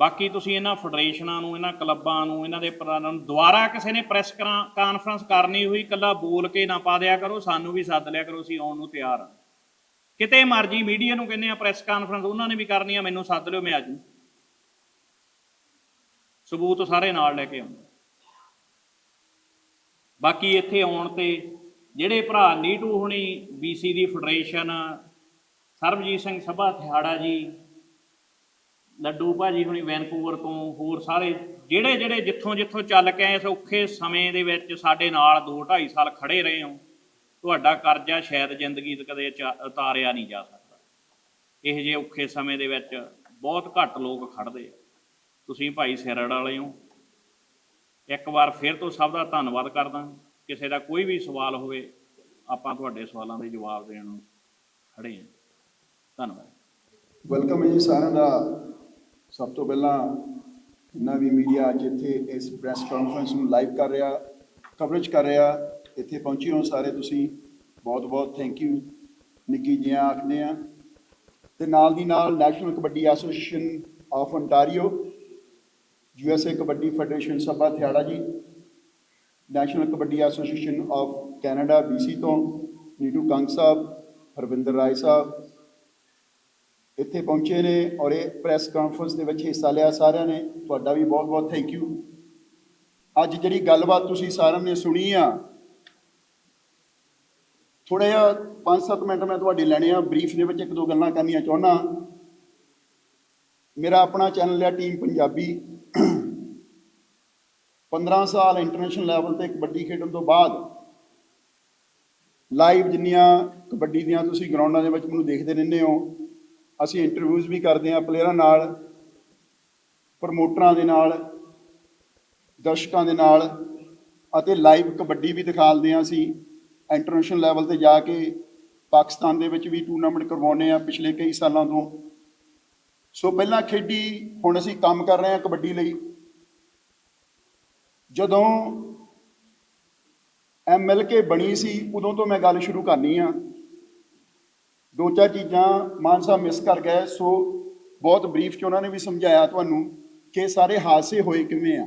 ਬਾਕੀ ਤੁਸੀਂ ਇਹਨਾਂ ਫੈਡਰੇਸ਼ਨਾਂ ਨੂੰ, ਇਹਨਾਂ ਕਲੱਬਾਂ ਨੂੰ, ਇਹਨਾਂ ਦੇ ਪ੍ਰਧਾਨਾਂ ਨੂੰ ਦੁਬਾਰਾ ਕਿਸੇ ਨੇ ਪ੍ਰੈਸ ਕਾਨਫਰੰਸ ਕਰਨੀ ਹੋਈ ਕੱਲਾ ਬੋਲ ਕੇ ਨਾ ਪਾ ਦਿਆ ਕਰੋ, ਸਾਨੂੰ ਵੀ ਸੱਦ ਲਿਆ ਕਰੋ, ਅਸੀਂ ਆਉਣ ਨੂੰ ਤਿਆਰ ਹਾਂ। ਕਿਤੇ ਮਰਜ਼ੀ ਮੀਡੀਆ ਨੂੰ ਕਹਿੰਦੇ ਆ ਪ੍ਰੈਸ ਕਾਨਫਰੰਸ, ਉਹਨਾਂ ਨੇ ਵੀ ਕਰਨੀ ਆ, ਮੈਨੂੰ ਸੱਦ ਲਿਓ, ਮੈਂ ਆਜੂ ਸਬੂਤ ਸਾਰੇ ਨਾਲ ਲੈ ਕੇ ਆਉਂਦਾ। ਬਾਕੀ ਇੱਥੇ ਆਉਣ ਤੇ ਜਿਹੜੇ ਭਰਾ ਨੀਟੂ ਹੁਣੀ ਬੀਸੀ ਦੀ ਫੈਡਰੇਸ਼ਨ, ਸਰਬਜੀਤ ਸਿੰਘ ਸਭਾ ਥਿਆੜਾ ਜੀ ਲੱਡੂ ਭਾਜੀ ਹੁਣੀ ਵੈਨਕੂਵਰ ਤੋਂ, ਹੋਰ ਸਾਰੇ ਜਿਹੜੇ ਜਿਹੜੇ ਜਿੱਥੋਂ ਜਿੱਥੋਂ ਚੱਲ ਕੇ ਆਏ, ਇਸ ਔਖੇ ਸਮੇਂ ਦੇ ਵਿੱਚ ਸਾਡੇ ਨਾਲ 2 2.5 ਸਾਲ ਖੜੇ ਰਹੇ ਹੋ, ਤੁਹਾਡਾ ਕਰਜ਼ਾ ਸ਼ਾਇਦ ਜ਼ਿੰਦਗੀ 'ਚ ਕਦੇ ਚਾ- ਉਤਾਰਿਆ ਨਹੀਂ ਜਾ ਸਕਦਾ। ਇਹ ਜੇ ਔਖੇ ਸਮੇਂ ਦੇ ਵਿੱਚ ਬਹੁਤ ਘੱਟ ਲੋਕ ਖੜਦੇ ਆ। ਤੁਸੀਂ ਭਾਈ ਸਿਰੜ ਵਾਲੇ ਹੋ। ਇੱਕ ਵਾਰ ਫਿਰ ਤੋਂ ਸਭ ਦਾ ਧੰਨਵਾਦ ਕਰਦਾ। ਕਿਸੇ ਦਾ ਕੋਈ ਵੀ ਸਵਾਲ ਹੋਵੇ, ਆਪਾਂ ਤੁਹਾਡੇ ਸਵਾਲਾਂ ਦੇ ਜਵਾਬ ਦੇਣ ਨੂੰ ਖੜੇ ਹਾਂ। ਧੰਨਵਾਦ। ਵੈਲਕਮ ਹੈ ਜੀ ਸਾਰਿਆਂ ਦਾ। ਸਭ ਤੋਂ ਪਹਿਲਾਂ ਜਿੰਨਾ ਵੀ ਮੀਡੀਆ ਅੱਜ ਇੱਥੇ ਇਸ ਪ੍ਰੈਸ ਕਾਨਫਰੰਸ ਨੂੰ ਲਾਈਵ ਕਰ ਰਿਹਾ ਕਵਰੇਜ ਕਰ ਰਿਹਾ, ਇੱਥੇ ਪਹੁੰਚੇ ਹੋ ਸਾਰੇ ਤੁਸੀਂ। ਬਹੁਤ ਬਹੁਤ ਥੈਂਕ ਯੂ ਨਿੱਕੀ ਜੀਆਂ ਆਖਦੇ ਆ। ਤੇ ਨਾਲ ਦੀ ਨਾਲ national kabaddi association of ontario USA kabaddi federation Sabha Thiara ji national kabaddi association of Canada BC ਤੋਂ ਨੀਟੂ ਕੰਗ ਸਾਹਿਬ ਹਰਵਿੰਦਰ ਰਾਏ ਸਾਹਿਬ ਇੱਥੇ ਪਹੁੰਚੇ ਨੇ ਔਰ ਇਹ ਪ੍ਰੈਸ ਕਾਨਫਰੰਸ ਦੇ ਵਿੱਚ ਹਿੱਸਾ ਲਿਆ ਸਾਰਿਆਂ ਨੇ। ਤੁਹਾਡਾ ਵੀ ਬਹੁਤ-ਬਹੁਤ ਥੈਂਕ ਯੂ ਅੱਜ ਜਿਹੜੀ ਗੱਲਬਾਤ ਤੁਸੀਂ ਸਾਰਿਆਂ ਨੇ ਸੁਣੀ ਆ ਥੋੜਾ ਜਿਹਾ 5-7 ਮਿੰਟ ਮੈਂ ਤੁਹਾਡੇ ਲੈਣੇ ਆ। ਬਰੀਫ ਦੇ ਵਿੱਚ ਇੱਕ ਦੋ ਗੱਲਾਂ ਕਰਨੀਆਂ ਚਾਹੁੰਦਾ। ਮੇਰਾ ਆਪਣਾ ਚੈਨਲ ਹੈ ਟੀਮ ਪੰਜਾਬੀ 15 ਸਾਲ ਇੰਟਰਨੈਸ਼ਨਲ ਲੈਵਲ ਤੇ ਕਬੱਡੀ ਖੇਡਣ ਤੋਂ ਬਾਅਦ ਲਾਈਵ ਜਿੰਨੀਆਂ ਕਬੱਡੀ ਦੀਆਂ ਤੁਸੀਂ ਗਰਾਊਂਡਾਂ ਦੇ ਵਿੱਚ ਮੈਨੂੰ ਦੇਖਦੇ ਰਹਿੰਦੇ ਹੋ ਅਸੀਂ ਇੰਟਰਵਿਊਜ਼ ਵੀ ਕਰਦੇ ਹਾਂ ਪਲੇਅਰਾਂ ਨਾਲ ਪ੍ਰਮੋਟਰਾਂ ਦੇ ਨਾਲ, ਦਰਸ਼ਕਾਂ ਦੇ ਨਾਲ ਅਤੇ ਲਾਈਵ ਕਬੱਡੀ ਵੀ ਦਿਖਾਉਂਦੇ ਹਾਂ ਅਸੀਂ। ਇੰਟਰਨੈਸ਼ਨਲ ਲੈਵਲ ਤੇ ਜਾ ਕੇ ਪਾਕਿਸਤਾਨ ਦੇ ਵਿੱਚ ਵੀ ਟੂਰਨਾਮੈਂਟ ਕਰਵਾਉਂਦੇ ਆ ਪਿਛਲੇ ਕਈ ਸਾਲਾਂ ਤੋਂ। ਸੋ ਪਹਿਲਾਂ ਖੇਡੀ, ਹੁਣ ਅਸੀਂ ਕੰਮ ਕਰ ਰਹੇ ਹਾਂ ਕਬੱਡੀ ਲਈ। ਜਦੋਂ ਐਮਐਲਕੇ ਬਣੀ ਸੀ, ਉਦੋਂ ਤੋਂ ਮੈਂ ਗੱਲ ਸ਼ੁਰੂ ਕਰਨੀ ਆ। ਦੋ ਚਾਰ ਚੀਜ਼ਾਂ ਮਾਨ ਸਾਹਿਬ ਮਿਸ ਕਰ ਗਏ ਸੋ ਬਹੁਤ ਬਰੀਫ ਚ ਉਹਨਾਂ ਨੇ ਵੀ ਸਮਝਾਇਆ ਤੁਹਾਨੂੰ ਕਿ ਸਾਰੇ ਹਾਦਸੇ ਹੋਏ ਕਿਵੇਂ ਆ।